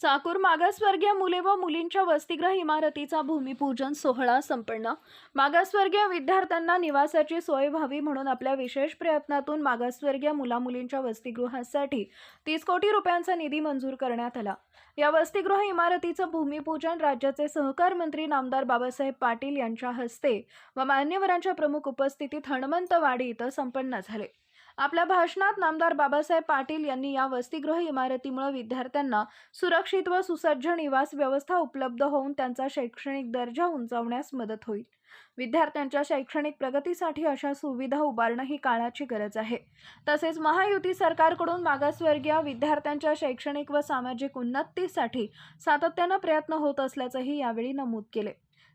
चाकूर मागासवर्गीय मुले व मुलींच्या वसतिगृह इमारतीचा भूमिपूजन सोहळा संपन्न. मागासवर्गीय विद्यार्थ्यांना निवासाची सोय व्हावी म्हणून आपल्या विशेष प्रयत्नातून मागासवर्गीय मुलामुलींच्या वसतिगृहासाठी तीस कोटी रुपयांचा निधी मंजूर करण्यात आला. या वसतिगृह इमारतीचं भूमिपूजन राज्याचे सहकार मंत्री नामदार बाबासाहेब पाटील यांच्या हस्ते व मान्यवरांच्या प्रमुख उपस्थितीत हनुमंतवाडी इथं संपन्न झाले. आपल्या भाषणात नामदार बाबासाहेब पाटील यांनी या वसतिगृह इमारतीमुळे विद्यार्थ्यांना सुरक्षित व सुसज्ज निवास व्यवस्था उपलब्ध होऊन त्यांचा शैक्षणिक दर्जा उंचावण्यास मदत होईल. विद्यार्थ्यांच्या शैक्षणिक प्रगतीसाठी अशा सुविधा उभारणं ही काळाची गरज आहे. तसेच महायुती सरकारकडून मागासवर्गीय विद्यार्थ्यांच्या शैक्षणिक व सामाजिक उन्नतीसाठी सातत्यानं प्रयत्न होत असल्याचंही यावेळी नमूद केले.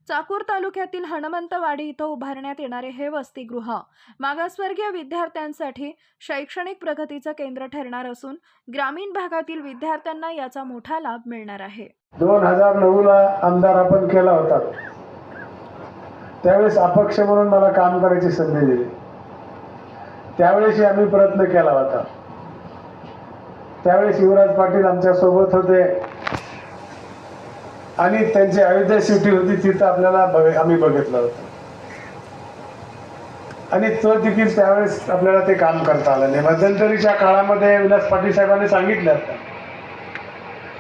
चाकूर तालुक्यातील हनुमंतवाडी इथं उभारण्यात येणारे हे वसतिगृह मागासवर्गीय विद्यार्थ्यांसाठी शैक्षणिक प्रगतीचं केंद्र ठरणार असून ग्रामीण भागातील विद्यार्थ्यांना याचा मोठा लाभ मिळणार आहे. दोन हजार नऊला आमदार आपण केला होता. त्यावेळेस अपक्ष म्हणून मला काम करायची संधी दिली. त्यावेळेसही आम्ही प्रयत्न केला होता. त्यावेळेस युवराज पाटील आमच्यासोबत होते. आणि त्यांची अयोध्या सिटी होती तिथं आपल्याला बघ आम्ही बघितलं होतं. आणि तो देखील त्यावेळेस आपल्याला ते काम करता आलं नाही. मध्यंतरीच्या काळामध्ये विलास पाटील साहेबांनी सांगितलं होतं.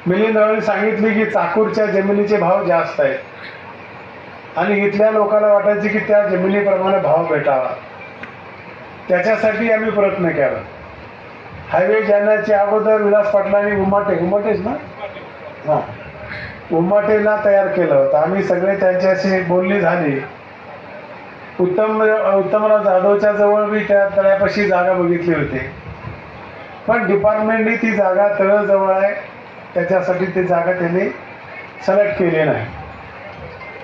मिलिंद सांगितले की चाकूरच्या जमिनीचे भाव जास्त आहेत. आणि इथल्या लोकांना वाटायचे की त्या जमिनीप्रमाणे भाव भेटावा. त्याच्यासाठी आम्ही प्रयत्न केला. हायवे जाण्याच्या अगोदर विलास पाटलांनी उमाटे उमाटेच ना? हां. उमाटेला तयार केलं होतं. आम्ही सगळे त्यांच्याशी बोलणी झाली. उत्तम उत्तमराव जाधवच्या जवळ मी त्या तळ्यापाशी जागा बघितली होती. पण डिपार्टमेंटनी ती जागा तळजवळ आहे. त्याच्यासाठी ती जागा त्यांनी सिलेक्ट केली नाही.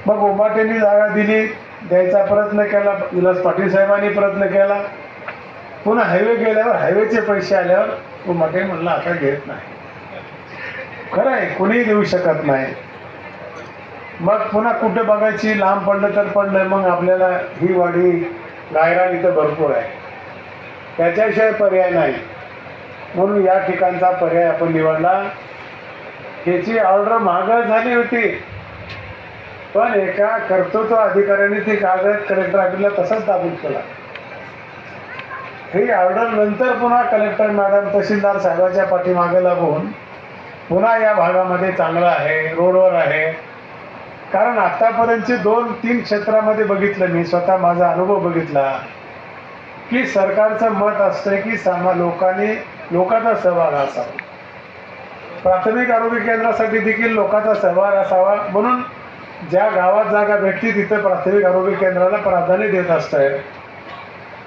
मग उमाटेंनी जागा दिली द्यायचा प्रयत्न केला विलास पाटील साहेबांनी प्रयत्न केला. पुन्हा हायवे गेल्यावर हायवेचे पैसे आल्यावर उमाटे म्हणलं आता घेत नाही. खरं आहे कुणीही देऊ शकत नाही. मग पुन्हा कुठे बघायची लांब पडलं तर पडलं मग आपल्याला ही वाडी गायरान इथं भरपूर आहे. त्याच्याशिवाय पर्याय नाही. म्हणून या ठिकाणचा पर्याय आपण निवडला. ह्याची ऑर्डर मागं झाली होती. पण एका कर्तृत्व अधिकाऱ्याने ती कागद कलेक्टर ऑफिसला तसंच दाबून केला ही ऑर्डर नंतर पुन्हा कलेक्टर मॅडम तहसीलदार साहेबाच्या पाठीमागे लागून पुन्हा या भागामध्ये चांगलं आहे रोडवर आहे. कारण आतापर्यंतचे दोन तीन क्षेत्रामध्ये बघितलं मी स्वतः माझा अनुभव बघितला की सरकारचं मत असतं की सामा लोकांनी लोकांचा सहभाग असावा. प्राथमिक आरोग्य केंद्रासाठी देखील लोकांचा सहभाग असावा म्हणून ज्या गावात जागा भेटते तिथे प्राथमिक आरोग्य केंद्राला प्राधान्य देत असतंय.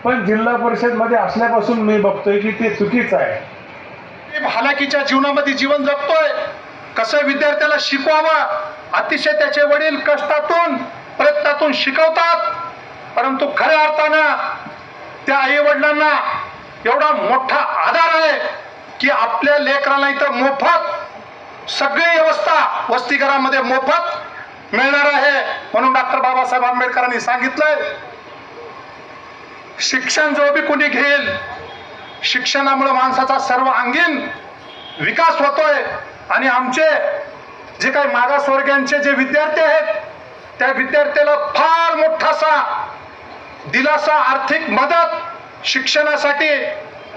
पण जिल्हा परिषदमध्ये असल्यापासून मी बघतोय की ते चुकीचं आहे. ते हालाकीच्या जीवनामध्ये जीवन जगतोय. कसं विद्यार्थ्याला शिकवावं? अतिशय त्याचे वडील कष्टातून प्रयत्नातून शिकवतात. परंतु खऱ्या अर्थानं त्या आई वडिलांना एवढा मोठा आधार आहे की आपल्या लेकराला इथं मोफत सगळी व्यवस्था वस्तीघरामध्ये मोफत मिळणार आहे. म्हणून डॉक्टर बाबासाहेब आंबेडकरांनी सांगितलंय शिक्षण जो बी कोणी घेईल शिक्षणामुळे माणसाचा सर्व अंगीन विकास होतोय. आणि आमचे जे काही मागासवर्गीयांचे जे विद्यार्थी आहेत त्या विद्यार्थ्याला फार मोठासा दिलासा आर्थिक मदत शिक्षणासाठी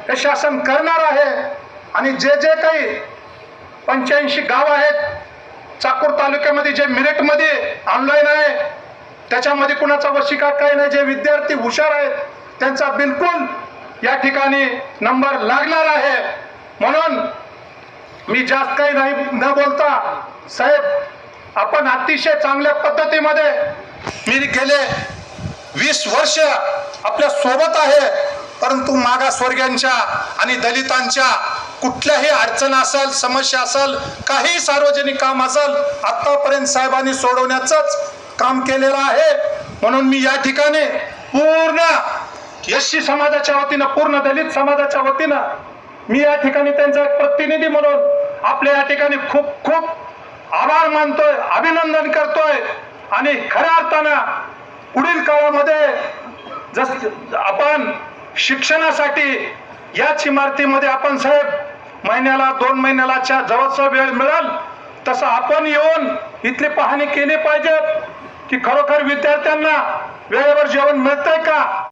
हे शासन करणार आहे. आणि जे जे काही पंच्याऐंशी गाव आहेत चाकूर तालुक्यामध्ये जे मिरेटमध्ये ऑनलाईन आहे त्याच्यामध्ये कुणाचा वशिका काही नाही जे विद्यार्थी हुशार आहेत त्यांचा बिलकुल या ठिकाणी नंबर लागणार आहे. म्हणून मी जास्त काही नाही न बोलता साहेब आपण अतिशय चांगल्या पद्धतीमध्ये मी गेले वीस वर्ष आपल्यासोबत आहे परंतु मागासवर्गीयांच्या आणि दलितांच्या कुठल्याही अडचण असेल समस्या असेल काही सार्वजनिक काम असाल आत्तापर्यंत साहेबांनी सोडवण्याचंच काम केलेलं आहे. म्हणून मी या ठिकाणी पूर्ण एससी समाजाच्या वतीनं पूर्ण दलित समाजाच्या वतीनं मी या ठिकाणी त्यांचा एक प्रतिनिधी म्हणून आपल्या या ठिकाणी खूप खूप आभार मानतोय अभिनंदन करतोय. आणि खऱ्या अर्थानं पुढील काळामध्ये जस आपण शिक्षणासाठी याच इमारतीमध्ये आपण साहेब महिन्याला दोन महिन्याला जवळचा वेळ मिळेल तसं आपण येऊन इथली पाहणी केली पाहिजे की खरोखर विद्यार्थ्यांना वेळेवर जेवण मिळतंय का?